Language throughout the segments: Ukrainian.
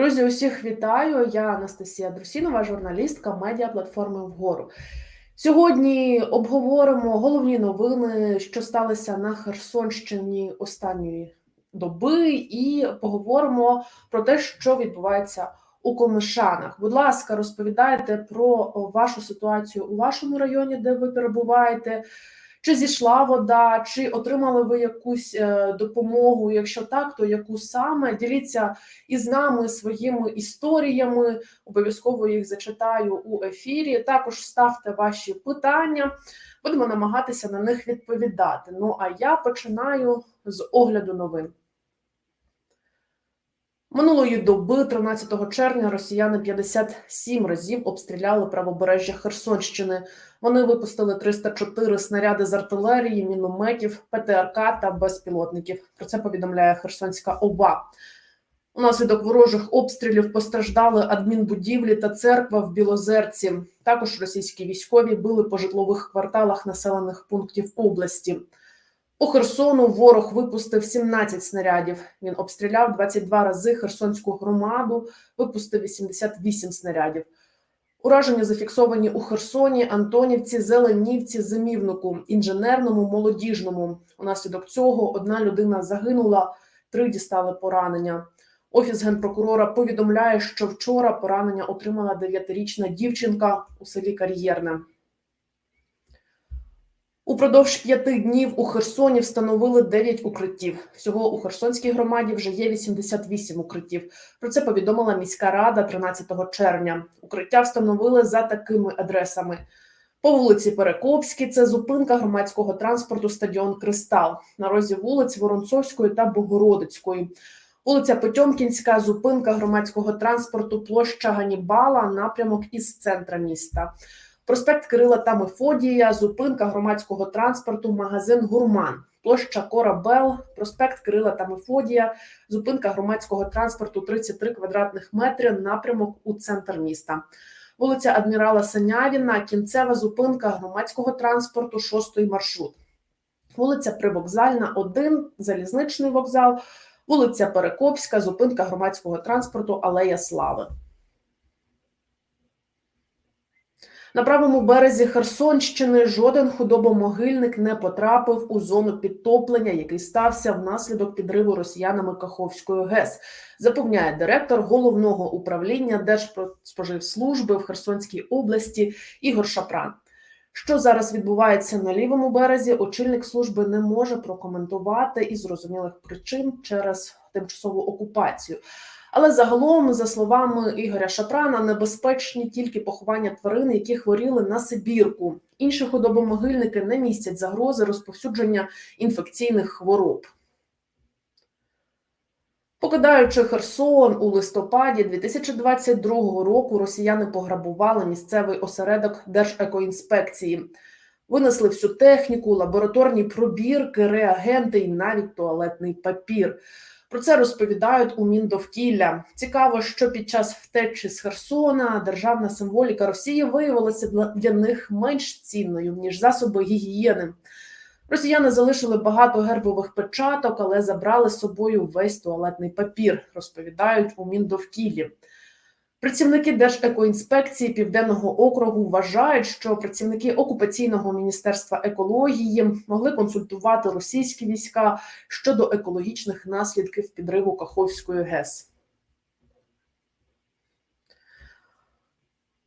Друзі, усіх вітаю. Я Анастасія Друсінова, журналістка медіаплатформи Вгору. Сьогодні обговоримо головні новини, що сталися на Херсонщині останньої доби, і поговоримо про те, що відбувається у Комишанах. Будь ласка, розповідайте про вашу ситуацію у вашому районі, де ви перебуваєте. Чи зійшла вода, чи отримали ви якусь е, допомогу? Якщо так, то яку саме діліться із нами своїми історіями? Обов'язково їх зачитаю у ефірі. Також ставте ваші питання, будемо намагатися на них відповідати. Ну а я починаю з огляду новин. Минулої доби, 13 червня, росіяни 57 разів обстріляли правобережжя Херсонщини. Вони випустили 304 снаряди з артилерії, мінометів, ПТРК та безпілотників. Про це повідомляє Херсонська ОВА. Унаслідок ворожих обстрілів постраждали адмінбудівлі та церква в Білозерці. Також російські військові били по житлових кварталах населених пунктів області. У Херсону ворог випустив 17 снарядів. Він обстріляв 22 рази Херсонську громаду, випустив 88 снарядів. Ураження зафіксовані у Херсоні, Антонівці, Зеленівці, Зимівнику, інженерному, молодіжному. Унаслідок цього одна людина загинула, три дістали поранення. Офіс генпрокурора повідомляє, що вчора поранення отримала 9-річна дівчинка у селі Кар'єрне. Упродовж п'яти днів у Херсоні встановили 9 укриттів. Всього у Херсонській громаді вже є 88 укриттів. Про це повідомила міська рада 13 червня. Укриття встановили за такими адресами. По вулиці Перекопській це зупинка громадського транспорту стадіон Кристал на розі вулиць Воронцовської та Богородицької. Вулиця Потьомкінська, зупинка громадського транспорту, площа Ганібала, напрямок із центра міста. Проспект Кирила та Мефодія, зупинка громадського транспорту, магазин Гурман, площа Корабел, проспект Кирила та Мефодія, зупинка громадського транспорту 33 квадратних метри, напрямок у центр міста. Вулиця Адмірала Санявіна, кінцева зупинка громадського транспорту, шостий маршрут. Вулиця Привокзальна, 1, залізничний вокзал, вулиця Перекопська, зупинка громадського транспорту, Алея Слави. На правому березі Херсонщини жоден худобомогильник не потрапив у зону підтоплення, який стався внаслідок підриву росіянами Каховської ГЕС. Запевняє директор головного управління Держпродспоживслужби в Херсонській області Ігор Шапран. Що зараз відбувається на лівому березі, очільник служби не може прокоментувати із зрозумілих причин через тимчасову окупацію. Але загалом, за словами Ігоря Шапрана, небезпечні тільки поховання тварин, які хворіли на Сибірку. Інші худобомогильники не містять загрози розповсюдження інфекційних хвороб. Покидаючи Херсон у листопаді 2022 року, росіяни пограбували місцевий осередок Держекоінспекції, винесли всю техніку, лабораторні пробірки, реагенти і навіть туалетний папір. Про це розповідають у Міндовкілля. Цікаво, що під час втечі з Херсона державна символіка Росії виявилася для них менш цінною ніж засоби гігієни. Росіяни залишили багато гербових печаток, але забрали з собою весь туалетний папір. Розповідають у Міндовкіллі. Працівники Держекоінспекції Південного округу вважають, що працівники окупаційного міністерства екології могли консультувати російські війська щодо екологічних наслідків підриву Каховської ГЕС.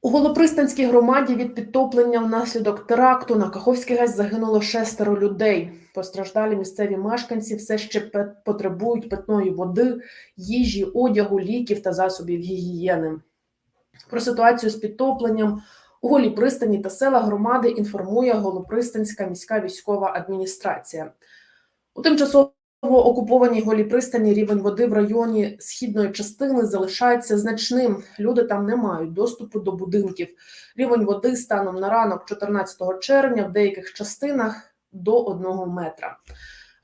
У Голопристанській громаді від підтоплення внаслідок теракту на Каховський ГЕС загинуло шестеро людей. Постраждалі місцеві мешканці все ще потребують питної води, їжі, одягу, ліків та засобів гігієни. Про ситуацію з підтопленням у голій пристані та села громади інформує Голопристанська міська військова адміністрація. У тимчасово окупованій голі пристані рівень води в районі східної частини залишається значним. Люди там не мають доступу до будинків. Рівень води станом на ранок 14 червня в деяких частинах до 1 метра.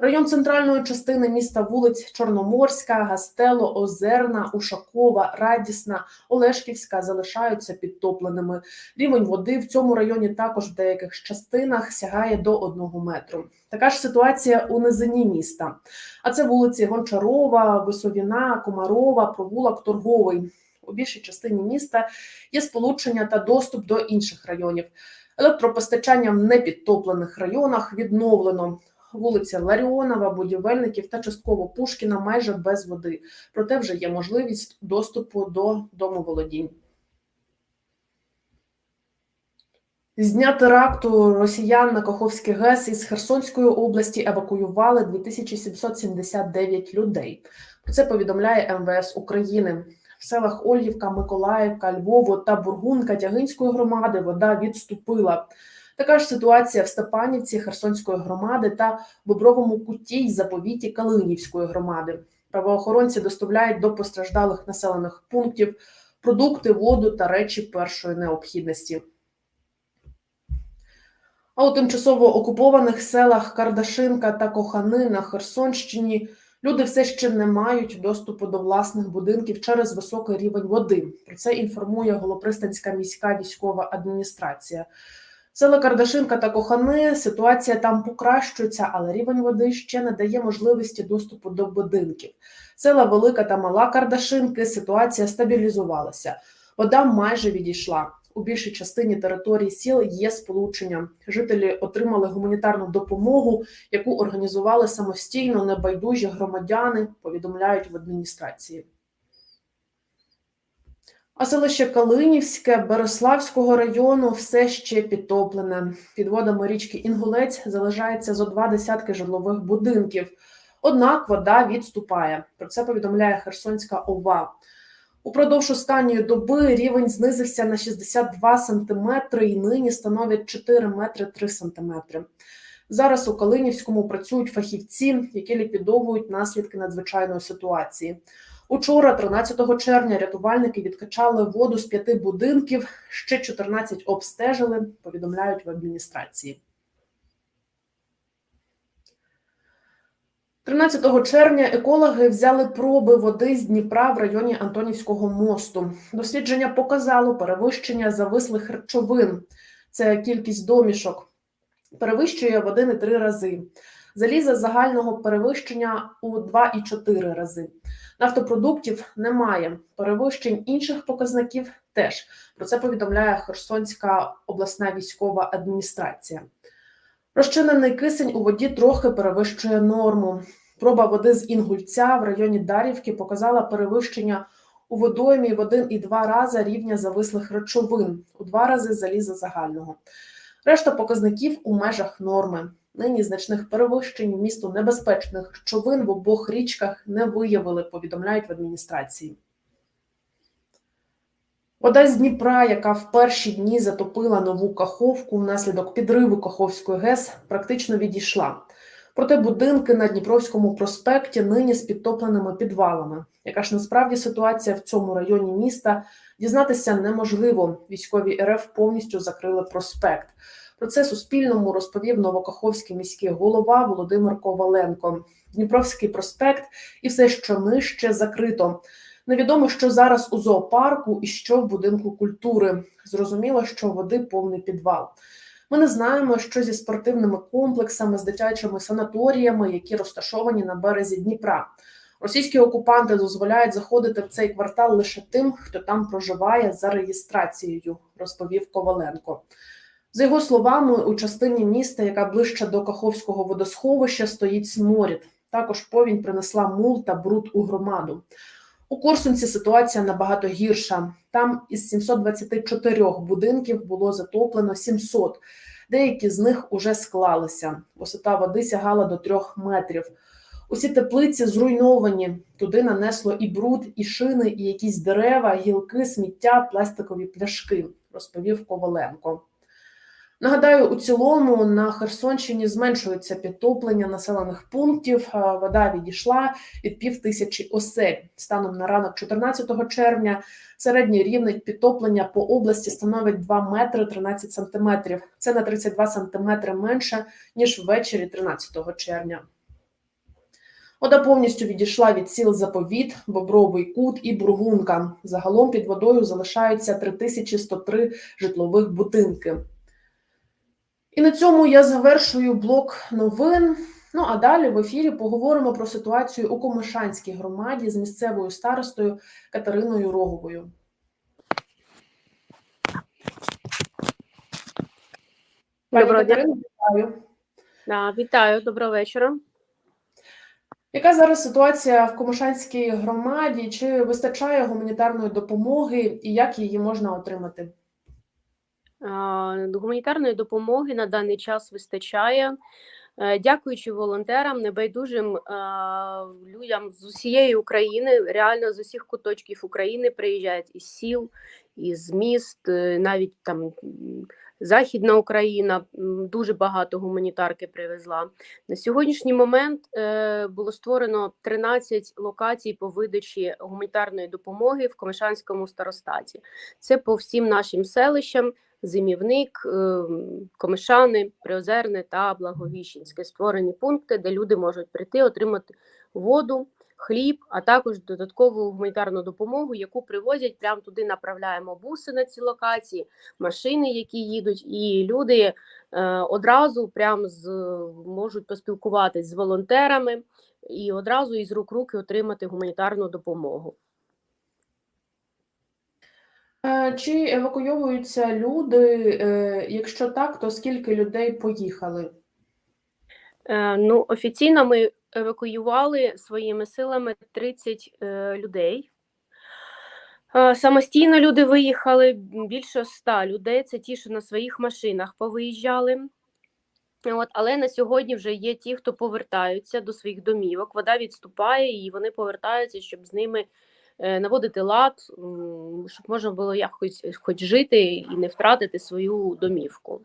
Район центральної частини міста вулиць Чорноморська, Гастело, Озерна, Ушакова, Радісна, Олешківська залишаються підтопленими. Рівень води в цьому районі також в деяких частинах сягає до одного метру. Така ж ситуація у низині міста. А це вулиці Гончарова, Висовіна, Комарова, провулок Торговий. У більшій частині міста є сполучення та доступ до інших районів. Електропостачання в непідтоплених районах відновлено. Вулиця Ларіонова, будівельників та частково Пушкіна майже без води. Проте вже є можливість доступу до домоволодінь. З дня теракту росіян на Каховський ГЕС із Херсонської області евакуювали 2779 людей. Про це повідомляє МВС України. В селах Ольгівка, Миколаївка, Львово та Бургунка Тягинської громади вода відступила. Така ж ситуація в Степанівці Херсонської громади та Бобровому куті й заповіті Калинівської громади. Правоохоронці доставляють до постраждалих населених пунктів продукти, воду та речі першої необхідності. А у тимчасово окупованих селах Кардашинка та Кохани на Херсонщині люди все ще не мають доступу до власних будинків через високий рівень води. Про це інформує Голопристанська міська військова адміністрація. Села Кардашинка та Кохани ситуація там покращується, але рівень води ще не дає можливості доступу до будинків. Села Велика та Мала Кардашинки ситуація стабілізувалася. Вода майже відійшла. У більшій частині території сіл є сполучення. Жителі отримали гуманітарну допомогу, яку організували самостійно небайдужі громадяни, повідомляють в адміністрації. А селище Калинівське Береславського району все ще підтоплене. Під водами річки Інгулець залишається зо два десятки житлових будинків. Однак вода відступає. Про це повідомляє Херсонська ОВА. Упродовж останньої доби рівень знизився на 62 сантиметри і нині становить 4 метри 3 сантиметри. Зараз у Калинівському працюють фахівці, які ліквідовують наслідки надзвичайної ситуації. Учора, 13 червня, рятувальники відкачали воду з п'яти будинків, ще 14 обстежили, повідомляють в адміністрації. 13 червня екологи взяли проби води з Дніпра в районі Антонівського мосту. Дослідження показало перевищення завислих речовин. Це кількість домішок. Перевищує в 1,3 рази. Заліза загального перевищення у 2,4 рази. Нафтопродуктів немає. Перевищень інших показників теж. Про це повідомляє Херсонська обласна військова адміністрація. Розчинений кисень у воді трохи перевищує норму. Проба води з Інгульця в районі Дарівки показала перевищення у водоймі в 1,2 рази рівня завислих речовин, у два рази заліза загального. Решта показників у межах норми. Нині значних перевищень місту небезпечних речовин в обох річках не виявили, повідомляють в адміністрації. Вода з Дніпра, яка в перші дні затопила нову Каховку внаслідок підриву Каховської ГЕС, практично відійшла. Проте будинки на Дніпровському проспекті нині з підтопленими підвалами. Яка ж насправді ситуація в цьому районі міста дізнатися неможливо. Військові РФ повністю закрили проспект. Про це Суспільному розповів Новокаховський міський голова Володимир Коваленко. Дніпровський проспект і все, що нижче, закрито. Невідомо, що зараз у зоопарку і що в будинку культури. Зрозуміло, що води повний підвал. Ми не знаємо, що зі спортивними комплексами, з дитячими санаторіями, які розташовані на березі Дніпра. Російські окупанти дозволяють заходити в цей квартал лише тим, хто там проживає за реєстрацією, розповів Коваленко. За його словами, у частині міста, яка ближче до Каховського водосховища, стоїть сморід. Також повінь принесла мул та бруд у громаду. У Корсунці ситуація набагато гірша. Там із 724 будинків було затоплено 700. Деякі з них уже склалися. Висота води сягала до трьох метрів. Усі теплиці зруйновані. Туди нанесло і бруд, і шини, і якісь дерева, гілки, сміття, пластикові пляшки, розповів Коваленко. Нагадаю, у цілому на Херсонщині зменшується підтоплення населених пунктів. Вода відійшла від пів тисячі осель. Станом на ранок 14 червня середній рівень підтоплення по області становить 2 метри 13 сантиметрів. Це на 32 сантиметри менше ніж ввечері 13 червня. Вода повністю відійшла від сіл Заповіт, Бобровий Кут і Бургунка. Загалом під водою залишаються 3103 житлових будинки. І на цьому я завершую блок новин. Ну а далі в ефірі поговоримо про ситуацію у Комишанській громаді з місцевою старостою Катериною Роговою. Доброго дня. Вітаю. Да, вітаю, доброго вечора. Яка зараз ситуація в Комишанській громаді? Чи вистачає гуманітарної допомоги і як її можна отримати? Гуманітарної допомоги на даний час вистачає. Е, Дякуючи волонтерам, небайдужим людям з усієї України, реально з усіх куточків України приїжджають із сіл, із міст, е, навіть там Західна Україна дуже багато гуманітарки привезла. На сьогоднішній момент е, було створено 13 локацій по видачі гуманітарної допомоги в Комишанському старостаті. Це по всім нашим селищам. Зимівник, е, Комишани, Приозерне та Благовіщенське створені пункти, де люди можуть прийти, отримати воду, хліб, а також додаткову гуманітарну допомогу, яку привозять. Прямо туди направляємо буси на ці локації, машини, які їдуть, і люди е, одразу прям з можуть поспілкуватись з волонтерами і одразу із рук руки отримати гуманітарну допомогу. Е, Чи евакуйовуються люди? Е, Якщо так, то скільки людей поїхали? Ну, офіційно ми евакуювали своїми силами 30 е, людей. Е, Самостійно люди виїхали більше 100 людей. Це ті, що на своїх машинах повиїжджали. От, але на сьогодні вже є ті, хто повертаються до своїх домівок. Вода відступає, і вони повертаються, щоб з ними е, наводити лад, щоб можна було якось хоч жити і не втратити свою домівку.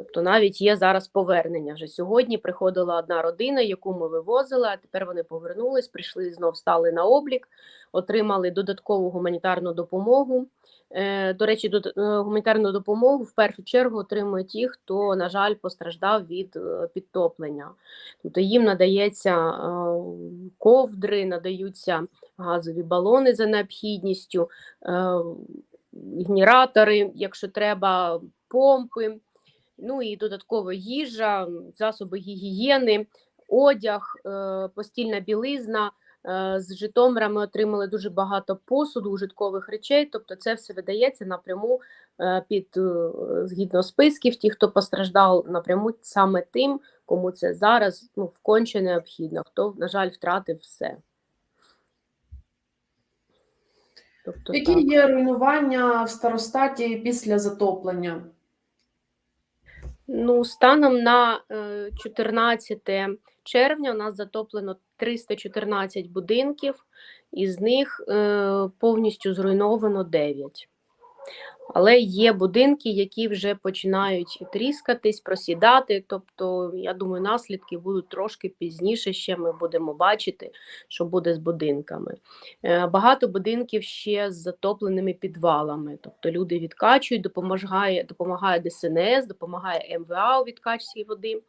Тобто навіть є зараз повернення. Вже сьогодні приходила одна родина, яку ми вивозили, а тепер вони повернулись, прийшли знов стали на облік, отримали додаткову гуманітарну допомогу. Е, До речі, е, гуманітарну допомогу в першу чергу отримують ті, хто, на жаль, постраждав від е, підтоплення. Тобто їм надається ковдри, надаються газові балони за необхідністю, генератори, якщо треба, помпи. Ну і додатково їжа, засоби гігієни, одяг, е, постільна білизна. Е, З Житомира ми отримали дуже багато посуду, ужиткових речей. Тобто, це все видається напряму е, під згідно списків, ті, хто постраждав напряму саме тим, кому це зараз ну, вконче необхідно, хто, на жаль, втратив все. Тобто, Які так. є руйнування в старостаті після затоплення? Ну, станом на е, 14 червня у нас затоплено 314 будинків, із них е, повністю зруйновано 9. Але є будинки, які вже починають тріскатись, просідати. Тобто, я думаю, наслідки будуть трошки пізніше. Ще ми будемо бачити, що буде з будинками. Е, Багато будинків ще з затопленими підвалами. Тобто люди відкачують, допомагає, допомагає ДСНС, допомагає МВА у відкачці води.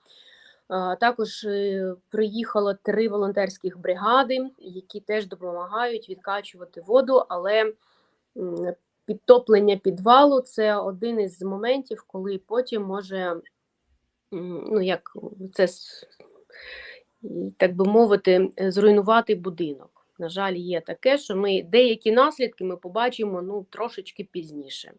Також е, приїхало три волонтерських бригади, які теж допомагають відкачувати воду, але підтоплення підвалу це один із моментів, коли потім може, ну як це так би мовити, зруйнувати будинок. На жаль, є таке, що ми деякі наслідки ми побачимо ну трошечки пізніше.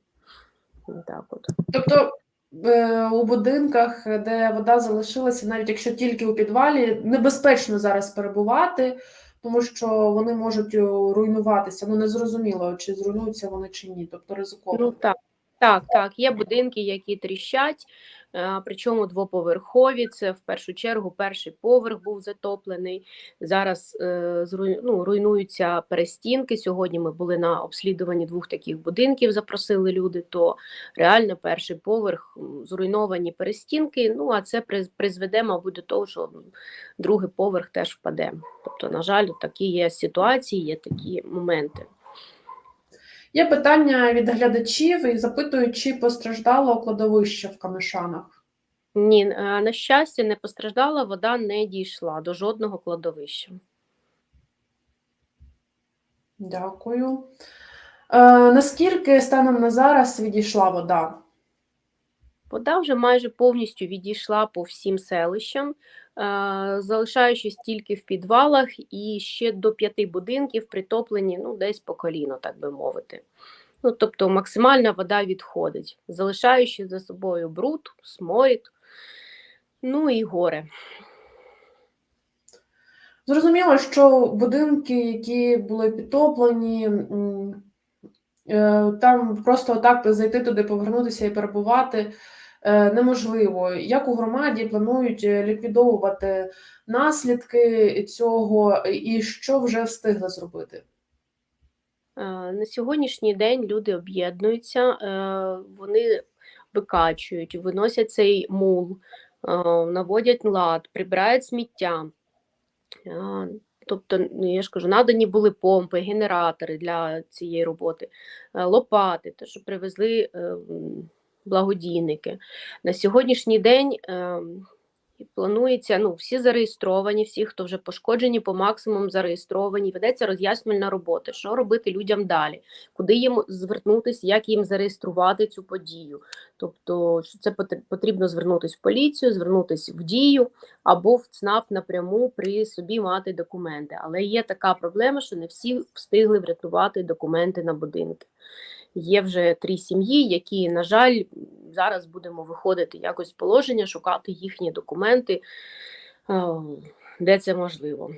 Так от. Тобто е, у будинках, де вода залишилася, навіть якщо тільки у підвалі, небезпечно зараз перебувати, тому що вони можуть е, руйнуватися. Ну незрозуміло, чи зруйнуються вони чи ні. Тобто ризиковано. Ну так, так, так. Є будинки, які тріщать, е, причому двоповерхові. Це в першу чергу перший поверх був затоплений. Зараз е, ну, руйнуються перестінки. Сьогодні ми були на обслідуванні двох таких будинків, запросили люди. То реально перший поверх зруйновані перестінки. Ну а це призведе, мабуть, до того, що другий поверх теж впаде. Тобто, на жаль, такі є ситуації, є такі моменти. Є питання від глядачів і запитують, чи постраждало кладовище в Камишанах. Ні, е, на щастя, не постраждала, вода не дійшла до жодного кладовища. Дякую. Е, наскільки станом на зараз відійшла вода? Вода вже майже повністю відійшла по всім селищам, залишаючись тільки в підвалах, і ще до п'яти будинків притоплені ну, десь по коліно, так би мовити. Ну, тобто максимальна вода відходить, залишаючи за собою бруд, сморід, ну і горе. Зрозуміло, що будинки, які були підтоплені, е, там просто так зайти туди, повернутися і перебувати е, неможливо. Як у громаді планують е, ліквідовувати наслідки цього, і що вже встигли зробити? Е, На сьогоднішній день люди об'єднуються, е, вони викачують, виносять цей мул, е, наводять лад, прибирають сміття. Е, Тобто, ну, я ж кажу, надані були помпи, генератори для цієї роботи, е, лопати, те, що привезли е, благодійники. На сьогоднішній день е, планується, ну, всі зареєстровані, всі, хто вже пошкоджені, по максимуму зареєстровані, ведеться роз'яснювальна робота, що робити людям далі, куди їм звернутися, як їм зареєструвати цю подію. Тобто, що це потр- потрібно звернутися в поліцію, звернутися в дію або в ЦНАП напряму при собі мати документи. Але є така проблема, що не всі встигли врятувати документи на будинки. Є вже три сім'ї, які, на жаль, зараз будемо виходити якось з положення, шукати їхні документи, е, де це можливо.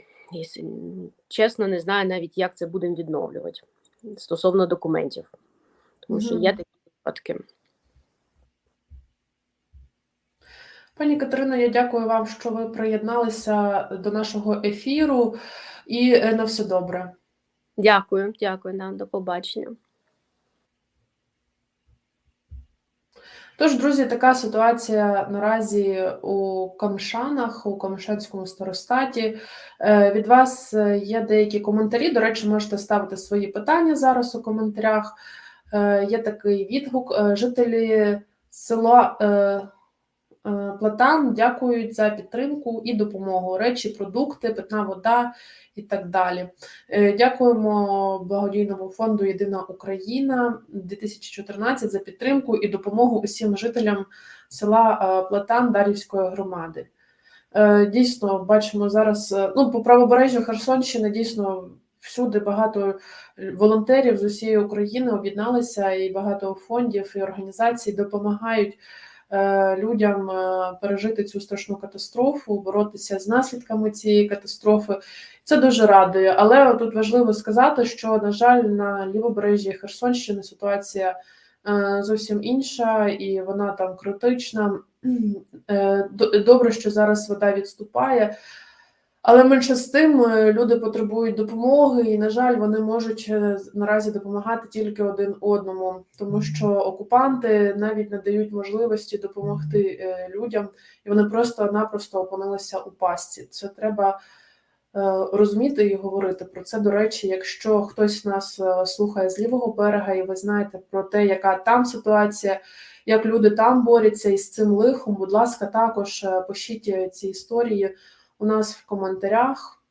Чесно, не знаю навіть, як це будемо відновлювати стосовно документів. Тому що є такі випадки. Пані Катерино, я дякую вам, що ви приєдналися до нашого ефіру, і е, на все добре. Дякую, дякую, да, до побачення. Тож, друзі, така ситуація наразі у Камшанах, у Камишанському старостаті. Е, Від вас е, є деякі коментарі. До речі, можете ставити свої питання зараз у коментарях. Е, Є такий відгук. Жителі села е, Платан дякують за підтримку і допомогу. Речі, продукти, питна вода і так далі. Е, Дякуємо благодійному фонду Єдина Україна 2014 за підтримку і допомогу усім жителям села е, Платан Дарівської громади. Дійсно, бачимо зараз ну, по правобережжю Херсонщини дійсно всюди багато волонтерів з усієї України об'єдналися, і багато фондів і організацій допомагають людям е, пережити цю страшну катастрофу, боротися з наслідками цієї катастрофи. Це дуже радує. Але тут важливо сказати, що, на жаль, на лівобережжі Херсонщини ситуація е, зовсім інша, і вона там критична. Е, Добре, що зараз вода відступає. Але менше з тим е, люди потребують допомоги, і, на жаль, вони можуть е, наразі допомагати тільки один одному, тому що окупанти навіть не дають можливості допомогти е, людям, і вони просто-напросто опинилися у пастці. Це треба розуміти і говорити про це. До речі, якщо хтось нас слухає з лівого берега, і ви знаєте про те, яка там ситуація, як люди там борються із цим лихом, будь ласка, також пишіть ці історії у нас в коментарях.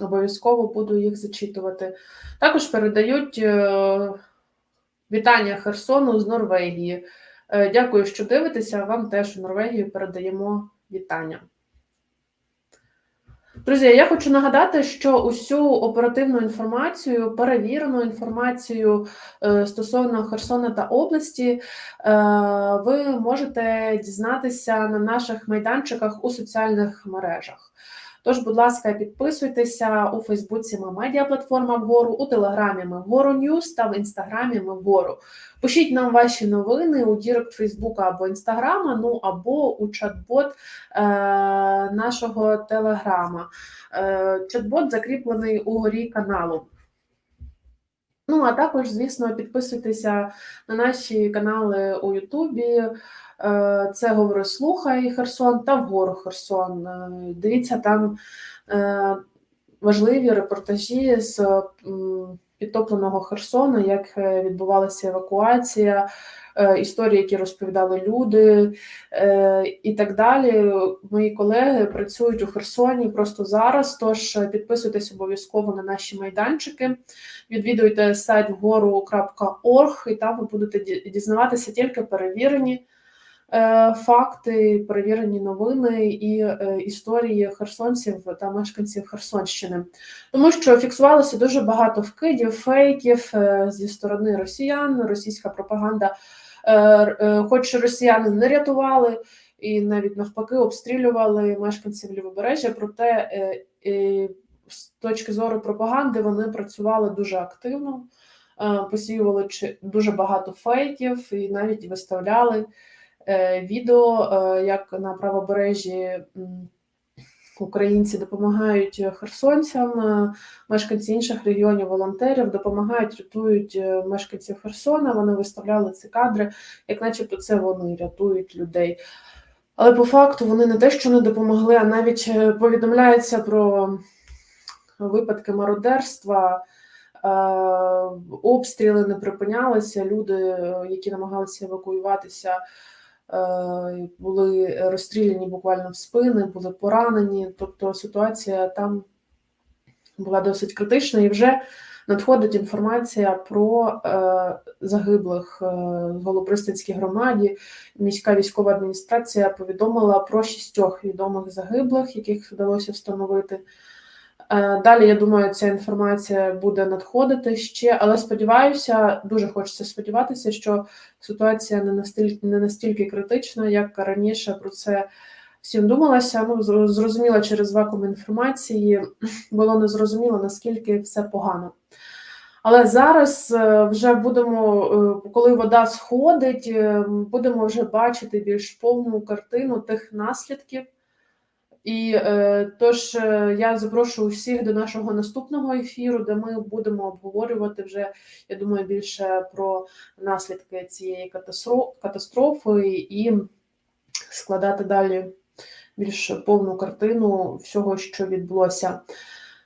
Обов'язково буду їх зачитувати. Також передають е, вітання Херсону з Норвегії. Е, Дякую, що дивитеся. Вам теж у Норвегію передаємо вітання. Друзі, я хочу нагадати, що усю оперативну інформацію, перевірену інформацію е, стосовно Херсона та області, е, ви можете дізнатися на наших майданчиках у соціальних мережах. Тож, будь ласка, підписуйтеся у Фейсбуці. Ми медіаплатформа вгору, у Телеграмі ми вгору Ньюс та в Інстаграмі ми вгору. Пишіть нам ваші новини у Дірект Фейсбука або Інстаграма, ну або у чат-бот е, нашого Телеграма. Е, чат-бот закріплений угорі каналу. Ну, а також, звісно, підписуйтеся на наші канали у Ютубі. Е, Це говори слухай Херсон та вгору Херсон. Е, Дивіться там е, важливі репортажі з підтопленого Херсону, як е, відбувалася евакуація, е, історії, які розповідали люди е, і так далі. Мої колеги працюють у Херсоні просто зараз. Тож підписуйтесь обов'язково на наші майданчики, відвідуйте сайт гору.орг, і там ви будете дізнаватися тільки перевірені. Е, Факти, перевірені новини і е, історії херсонців та мешканців Херсонщини, тому що фіксувалося дуже багато вкидів, фейків е, зі сторони росіян. Російська пропаганда, хоч росіяни не рятували і навіть навпаки обстрілювали мешканців лівобережжя, проте з точки зору пропаганди вони працювали дуже активно, посіювали дуже багато фейків і навіть виставляли відео, е, як на правобережжі. Українці допомагають херсонцям, е, мешканці інших регіонів, волонтерів допомагають, рятують е, мешканців Херсона. Вони виставляли ці кадри, як начебто це вони рятують людей. Але по факту вони не те, що не допомогли, а навіть е, повідомляється про випадки мародерства, е, обстріли не припинялися. Люди, е, які намагалися евакуюватися, е, були розстріляні буквально в спини, були поранені. Тобто ситуація там була досить критична, і вже надходить інформація про е, загиблих е, в Голопристанській громаді. Міська військова адміністрація повідомила про шістьох відомих загиблих, яких вдалося встановити. Е, Далі, я думаю, ця інформація буде надходити ще, але сподіваюся, дуже хочеться сподіватися, що ситуація не настільки не настільки критична, як раніше про це всім думалося. Ну, зро- зрозуміло, через вакуум інформації було незрозуміло, наскільки все погано. Але зараз е, вже будемо, е, коли вода сходить, будемо вже бачити більш повну картину тих наслідків. І е, тож е, я запрошую всіх до нашого наступного ефіру, де ми будемо обговорювати вже, я думаю, більше про наслідки цієї катастрофи і складати далі більш повну картину всього, що відбулося.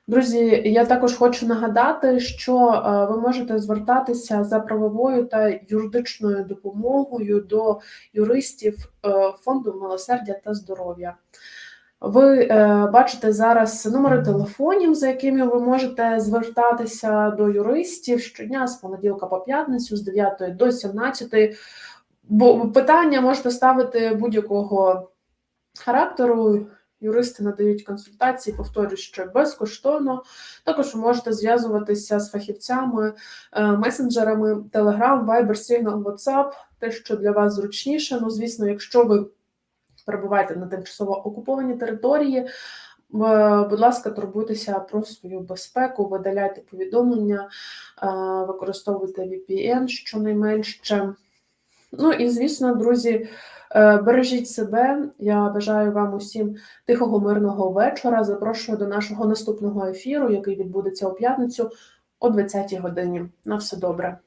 Друзі, я також хочу нагадати, що е, ви можете звертатися за правовою та юридичною допомогою до юристів е, фонду милосердя та здоров'я. Ви е, бачите зараз номери телефонів, за якими ви можете звертатися до юристів щодня з понеділка по п'ятницю, з 9 до 17. Бо питання можете ставити будь-якого характеру. Юристи надають консультації, повторюю, що безкоштовно. Також ви можете зв'язуватися з фахівцями, е, месенджерами Telegram, Viber, Signal, WhatsApp, те, що для вас зручніше. Ну, звісно, якщо ви перебуваєте на тимчасово окупованій території, е, будь ласка, турбуйтеся про свою безпеку, видаляйте повідомлення, е, використовуйте VPN щонайменше. Ну і звісно, друзі, е, бережіть себе. Я бажаю вам усім тихого мирного вечора. Запрошую до нашого наступного ефіру, який відбудеться у п'ятницю о 20-й годині. На все добре.